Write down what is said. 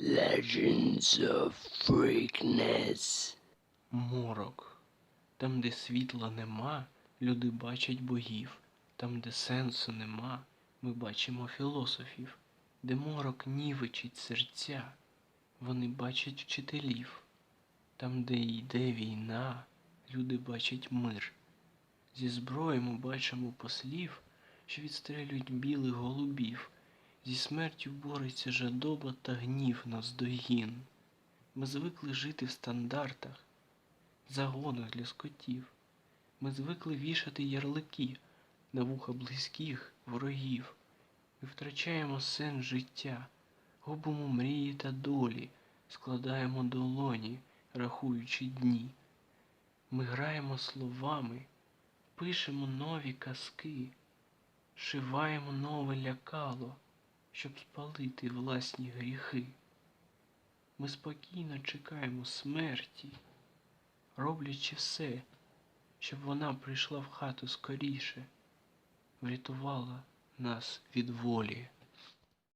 Legends of Freakness. Морок. Там, де світла нема, люди бачать богів. Там, де сенсу нема, ми бачимо філософів. Де морок нівечить серця, вони бачать вчителів. Там, де йде війна, люди бачать мир. Зі зброї ми бачимо послів, що відстрелюють білих голубів. Зі смертю бореться жадоба та гнів наздогін. Ми звикли жити в стандартах, загонах для скотів. Ми звикли вішати ярлики на вуха близьких ворогів. Ми втрачаємо сенс життя, губимо мрії та долі, складаємо долоні, рахуючи дні. Ми граємо словами, пишемо нові казки, шиваємо нове лякало, щоб спалити власні гріхи. Ми спокійно чекаємо смерті, роблячи все, щоб вона прийшла в хату скоріше, врятувала нас від волі.